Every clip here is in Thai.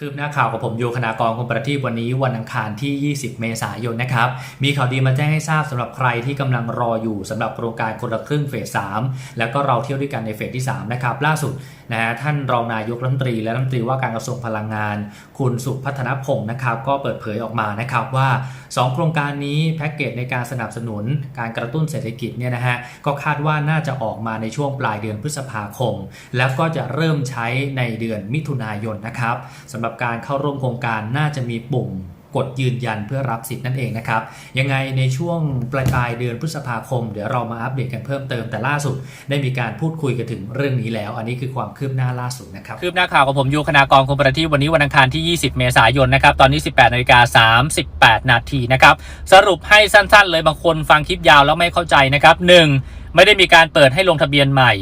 คืบหน้าข่าวกับผมโยคณากรคงประทีปวันนี้วันอังคารที่ 20 เมษายนนะครับ มีข่าวดีมาแจ้งให้ทราบสำหรับใครที่กำลังรออยู่สำหรับโครงการคนละครึ่งเฟส 3 แล้วก็เราเที่ยวด้วยกันในเฟสที่ 3 นะครับ ล่าสุดนะฮะท่านรองนายกรัฐมนตรีและรัฐมนตรีว่าการกระทรวงพลังงาน คุณสุพัฒนพงศ์นะครับ ก็เปิดเผยออกมานะครับว่า 2 โครงการนี้แพ็กเกจในการสนับสนุนการกระตุ้นเศรษฐกิจเนี่ยนะฮะก็คาดว่าน่าจะออกมาในช่วงปลายเดือนพฤษภาคม แล้วก็จะเริ่มใช้ในเดือนมิถุนายนนะครับสำหรับการเข้าร่วมโครงการน่าจะมีปุ่มกดยืนยันเพื่อรับสิทธิ์นั่นเองนะครับ ยังไงในช่วงปลายปลายเดือนพฤษภาคม เดี๋ยวเรามาอัปเดตกันเพิ่มเติมแต่ล่าสุด ได้มีการพูดคุยกันถึงเรื่องนี้แล้ว อันนี้คือความคืบหน้าล่าสุดนะครับ คืบหน้าข่าวของผมยูคณากรคงประทีปวันนี้วันอังคารที่ 20 เมษายนนะครับ ตอนนี้ 18นาฬิกา38 นาทีนะครับ สรุปให้สั้นๆ เลยบางคนฟังคลิปยาวแล้วไม่เข้าใจนะครับ 1. ไม่ได้มีการเปิดให้ลงทะเบียนใหม่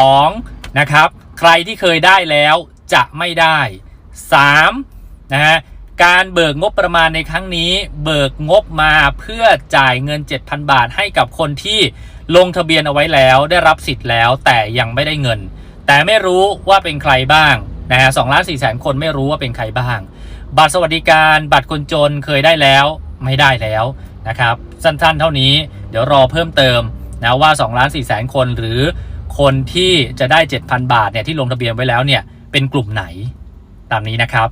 2. นะครับใครที่เคยได้แล้วจะไม่ได้ 3. นะฮะการเบิกงบประมาณในครั้งนี้เบิกงบมาเพื่อจ่ายเงิน 7,000 บาทให้กับคนที่ลงทะเบียนเอาไว้แล้วได้รับสิทธิ์แล้วแต่ยังไม่ได้เงิน แต่ไม่รู้ว่าเป็นใครบ้างนะฮะสองล้านสี่แสนคนไม่รู้ว่าเป็นใครบ้าง บัตรสวัสดิการบัตรคนจนเคยได้แล้วไม่ได้แล้วนะครับสั้นๆเท่านี้เดี๋ยวรอเพิ่มเติมนะว่า2ล้าน4แสนคนหรือคนที่จะได้ 7,000 บาทเนี่ยที่ลงทะเบียนไว้แล้วเนี่ยเป็นกลุ่มไหน ตามนี้นะครับ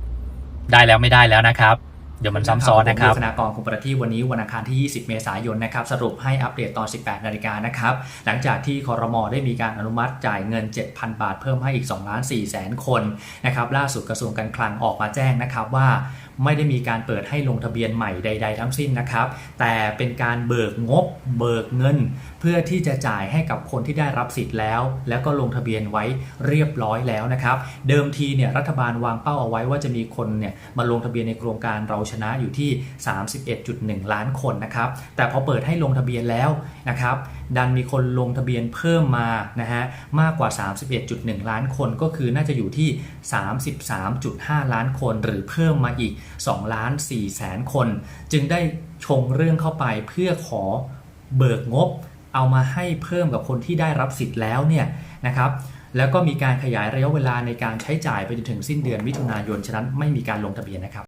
ได้แล้วไม่ได้แล้วนะครับ เดี๋ยวมันซ้ำซ้อนนะครับคณากรคงประทีปวันนี้วันอังคารที่ 20 เมษายนนะครับสรุปให้อัปเดตตอน 18 นาฬิกานะครับ หลังจากที่คอรมอได้มีการอนุมัติจ่ายเงิน 7,000 บาทเพิ่มให้อีก2ล้าน4แสนคนนะครับล่าสุดกระทรวงการคลังออกมาแจ้งนะครับว่าไม่ได้มีการเปิดให้ลงทะเบียนใหม่ใด ๆ ทั้งสิ้นนะครับ แต่เป็นการเบิกงบ เบิกเงิน เพื่อที่จะจ่ายให้กับคนที่ได้รับสิทธิ์แล้ว แล้วก็ลงทะเบียนไว้เรียบร้อยแล้วนะครับ เดิมทีเนี่ยรัฐบาลวางเป้าเอาไว้ว่าจะมีคนเนี่ยมาลงทะเบียนในโครงการเราชนะอยู่ที่ 31.1 ล้านคนนะครับ แต่พอเปิดให้ลงทะเบียนแล้วนะครับ ดันมีคนลงทะเบียนเพิ่มมานะฮะมากกว่า 31.1 ล้านคนก็คือน่าจะอยู่ที่ 33.5 ล้านคน หรือเพิ่มมาอีก2ล้าน4แสนคน จึงได้ชงเรื่องเข้าไปเพื่อขอเบิกงบ เอามาให้เพิ่มกับคนที่ได้รับสิทธิ์แล้วเนี่ยนะครับแล้วก็มีการขยายระยะเวลาในการใช้จ่ายไปจนถึงสิ้นเดือนมิถุนายน ฉะนั้นไม่มีการลงทะเบียนนะครับ